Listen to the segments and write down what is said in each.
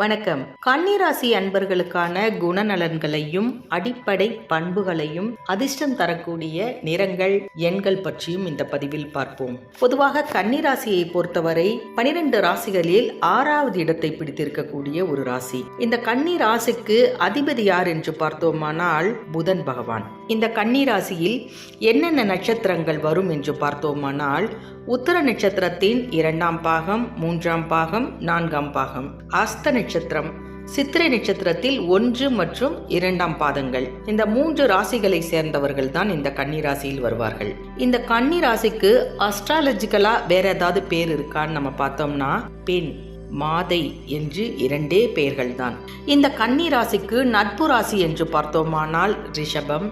வணக்கம். கன்னிராசி அன்பர்களுக்கான குணநலன்களையும் அடிப்படை பண்புகளையும் அதிர்ஷ்டம் தரக்கூடிய நிறங்கள் எண்கள் பற்றியும் இந்த பதிவில் பார்ப்போம். பொதுவாக கன்னிராசியை பொறுத்தவரை பனிரெண்டு ராசிகளில் ஆறாவது இடத்தை பிடித்திருக்கக்கூடிய ஒரு ராசி. இந்த கன்னி ராசிக்கு அதிபதி யார் என்று பார்த்தோமானால் புதன் பகவான். இந்த கன்னி ராசியில் என்னென்ன நட்சத்திரங்கள் வரும் என்று பார்த்தோமானால் உத்தர நட்சத்திரத்தின் இரண்டாம் பாகம் மூன்றாம் பாகம் நான்காம் பாகம். அஸ்த நட்சத்திரம். சித்திரை நட்சத்திரத்தில் ஒன்று மற்றும் இரண்டாம் பாதங்கள். இந்த மூன்று ராசிகளை சேர்ந்தவர்கள் தான் இந்த கன்னி ராசியில் வருவார்கள். இந்த கன்னி ராசிக்கு அஸ்ட்ராலஜிக்கலா வேற ஏதாவது பேர் இருக்கான்னு நம்ம பார்த்தோம்னா பெண் மாதை என்று இரண்டே பெயர்கள் தான் இந்த கன்னி ராசிக்கு நட்பு ராசி என்று பார்த்தோமானால் ரிஷபம்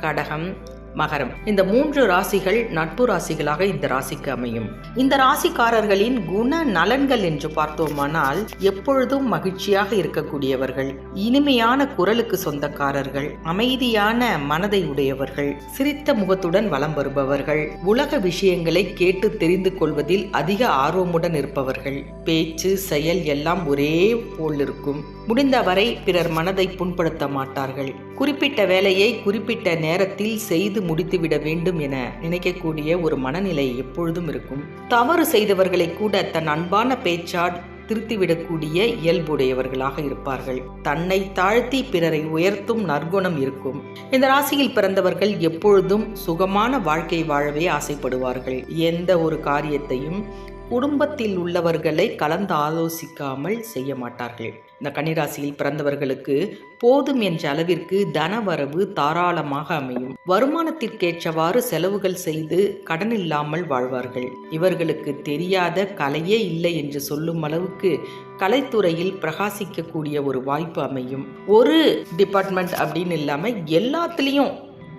கடகம் மகரம். இந்த மூன்று ராசிகள் நட்பு ராசிகளாக இந்த ராசிக்கு அமையும். இந்த ராசிக்காரர்களின் குண நலன்கள் என்று பார்த்தோமானால் எப்பொழுதும் மகிழ்ச்சியாக இருக்கக்கூடியவர்கள் இனிமையான குரலுக்கு சொந்தக்காரர்கள் அமைதியான மனதை உடையவர்கள் சிரித்த முகத்துடன் வலம் வருபவர்கள் உலக விஷயங்களை கேட்டு தெரிந்து கொள்வதில் அதிக ஆர்வமுடன் இருப்பவர்கள். பேச்சு செயல் எல்லாம் ஒரே போல் இருக்கும். முடிந்தவரை பிறர் மனதை புண்படுத்த மாட்டார்கள். குறிப்பிட்ட வேலையை குறிப்பிட்ட நேரத்தில் செய்து முடித்துவிட வேண்டும் என நினைக்கக்கூடிய ஒரு மனநிலை எப்பொழுதும் இருக்கும். தவறு செய்தவர்களை கூட தன் அன்பான பேச்சால் திருத்திவிடக்கூடிய இயல்புடையவர்களாக இருப்பார்கள். தன்னை தாழ்த்தி பிறரை உயர்த்தும் நற்குணம் இருக்கும். இந்த ராசியில் பிறந்தவர்கள் எப்பொழுதும் சுகமான வாழ்க்கை வாழவே ஆசைப்படுவார்கள். எந்த ஒரு காரியத்தையும் குடும்பத்தில் உள்ளவர்களை கலந்து ஆலோசிக்காமல் செய்ய மாட்டார்கள். இந்த கன்னிராசியில் பிறந்தவர்களுக்கு போதும் என்ற அளவிற்கு தனவரவு தாராளமாக அமையும். வருமானத்திற்கேற்றவாறு செலவுகள் செய்து கடன் இல்லாமல் வாழ்வார்கள். இவர்களுக்கு தெரியாத கலையே இல்லை என்று சொல்லும் அளவுக்கு கலைத்துறையில் பிரகாசிக்கக்கூடிய ஒரு வாய்ப்பு அமையும். ஒரு டிபார்ட்மெண்ட் அப்படின்னு இல்லாமல் எல்லாத்துலேயும்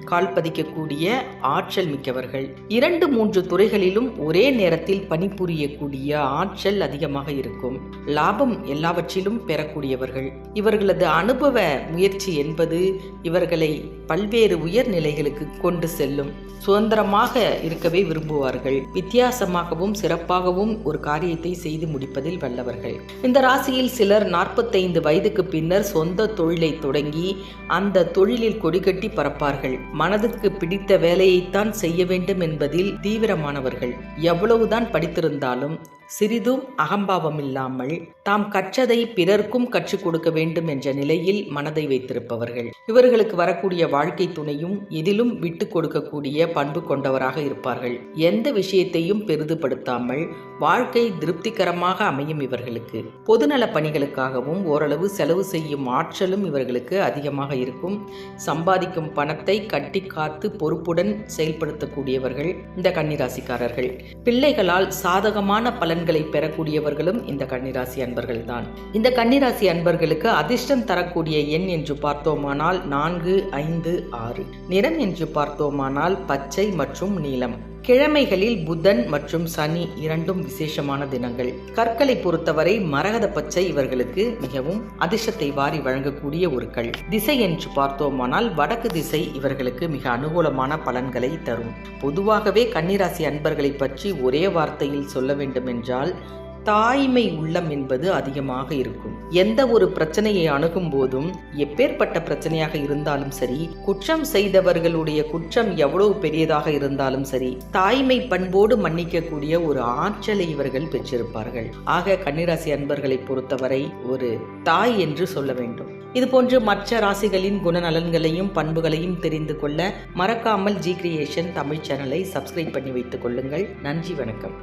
கால் பதிக்கக்கூடிய ஆற்றல் மிக்கவர்கள். இரண்டு மூன்று துறைகளிலும் ஒரே நேரத்தில் பணிபுரியக்கூடிய ஆற்றல் அதிகமாக இருக்கும். லாபம் எல்லாவற்றிலும் பெறக்கூடியவர்கள். இவர்களது அனுபவ முயற்சி என்பது இவர்களை பல்வேறு உயர்நிலைகளுக்கு கொண்டு செல்லும். சுதந்திரமாக இருக்கவே விரும்புவார்கள். வித்தியாசமாகவும் சிறப்பாகவும் ஒரு காரியத்தை செய்து முடிப்பதில் வல்லவர்கள். இந்த ராசியில் சிலர் நாற்பத்தைந்து வயதுக்கு பின்னர் சொந்த தொழிலை தொடங்கி அந்த தொழிலில் கொடிகட்டி பறப்பார்கள். மனதுக்கு பிடித்த வேலையைத்தான் செய்ய வேண்டும் என்பதில் தீவிரமானவர்கள். எவ்வளவுதான் படித்திருந்தாலும் சிறிதும் அகம்பாவம் இல்லாமல் தாம் கற்றதை பிறர்க்கும் கற்றுக் கொடுக்க வேண்டும் என்ற நிலையில் மனதை வைத்திருப்பவர்கள். இவர்களுக்கு வரக்கூடிய வாழ்க்கை துணையும் எதிலும் விட்டு கொடுக்கக்கூடிய பண்பு கொண்டவராக இருப்பார்கள். எந்த விஷயத்தையும் பெரிதுபடுத்தாமல் வாழ்க்கை திருப்திகரமாக அமையும் இவர்களுக்கு. பொதுநல பணிகளுக்காகவும் ஓரளவு செலவு செய்யும் ஆற்றலும் இவர்களுக்கு அதிகமாக இருக்கும். சம்பாதிக்கும் பணத்தை கட்டி காத்து பொறுப்புடன் செயல்படுத்தக்கூடியவர்கள் இந்த கன்னிராசிக்காரர்கள். பிள்ளைகளால் சாதகமான பலன் பலன்களை பெறக்கூடியவர்களும் இந்த கன்னிராசி அன்பர்கள் தான் இந்த கன்னிராசி அன்பர்களுக்கு அதிர்ஷ்டம் தரக்கூடிய எண் என்று பார்த்தோமானால் நான்கு ஐந்து ஆறு. நிறம் என்று பார்த்தோமானால் பச்சை மற்றும் நீலம். கிழமைகளில் புதன் மற்றும் சனி இரண்டும் விசேஷமான தினங்கள். கற்களை பொறுத்தவரை மரகத பச்சை இவர்களுக்கு மிகவும் அதிர்ஷ்டத்தை வாரி வழங்கக்கூடிய ஒரு கல். திசை என்று பார்த்தோமானால் வடக்கு திசை இவர்களுக்கு மிக அனுகூலமான பலன்களை தரும். பொதுவாகவே கன்னிராசி அன்பர்களை பற்றி ஒரே வார்த்தையில் சொல்ல வேண்டும் என்றால் தாய்மை உள்ளம் என்பது அதிகமாக இருக்கும். எந்த ஒரு பிரச்சனையை அணுகும் போதும் எப்பேற்பட்ட பிரச்சனையாக இருந்தாலும் சரி குற்றம் செய்தவர்களுடைய குற்றம் எவ்வளவு பெரியதாக இருந்தாலும் சரி தாய்மை பண்போடு மன்னிக்கக்கூடிய ஒரு ஆற்றலை இவர்கள் பெற்றிருப்பார்கள். ஆக கன்னிராசி அன்பர்களை பொறுத்தவரை ஒரு தாய் என்று சொல்ல வேண்டும். இதுபோன்று மற்ற ராசிகளின் குணநலன்களையும் பண்புகளையும் தெரிந்து கொள்ள மறக்காமல் ஜி கிரியேஷன் தமிழ் சேனலை சப்ஸ்கிரைப் பண்ணி வைத்துக் கொள்ளுங்கள். நன்றி வணக்கம்.